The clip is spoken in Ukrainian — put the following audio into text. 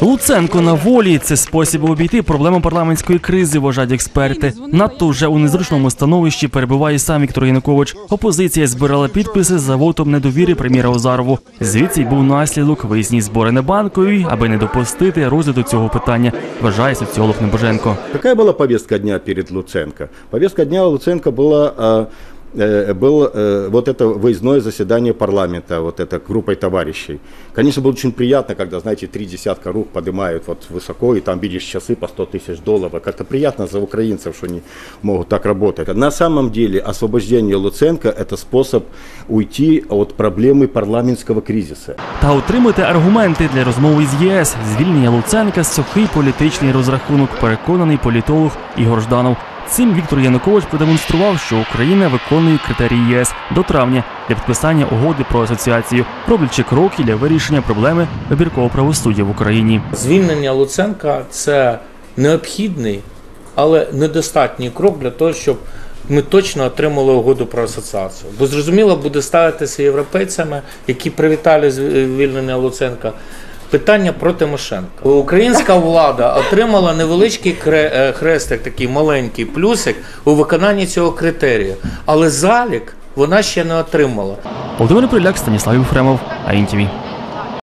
Луценко на волі це спосіб обійти проблему парламентської кризи, вважають експерти. Надто вже у незручному становищі перебуває сам Віктор Янукович. Опозиція збирала підписи за вотом недовіри прем'єра Озарову. Звідси й був наслідок виїзні збори не банкою, аби не допустити розгляду цього питання. Вважає соціолог Небоженко. Какая была повестка дня перед Луценко? Повестка дня у Луценко была э, э, был э, вот это выездное заседание парламента, вот это группой товарищей. Конечно, было очень приятно, когда, знаете, три десятка рук поднимают вот высоко, и там видишь часы по 100 тысяч долларов. Как-то приятно за украинцев, что они могут так работать. На самом деле освобождение Луценко – это способ уйти от проблемы парламентского кризиса. Та отримати аргументи для розмови з ЄС. Звільнення Луценка сухий політичний розрахунок, переконаний політолог Ігор Жданов. Цим Віктор Янукович продемонстрував, що Україна виконує критерії єС до травня для підписання угоди про асоціацію, роблячи кроки для вирішення проблеми вибіркового правосуддя в Україні. Звільнення Луценка це необхідний, але недостатній крок для того, щоб ми точно отримали угоду про асоціацію. Бо зрозуміло буде ставитися європейцями, які привітали звільнення Луценка. Питання про Тимошенко. Українська влада отримала невеличкий кре- е, хрестик, такий маленький плюсик у виконанні цього критерію, але залік вона ще не отримала. Володимир Приляк, Станіслав Єфремов, АІНТІВІ.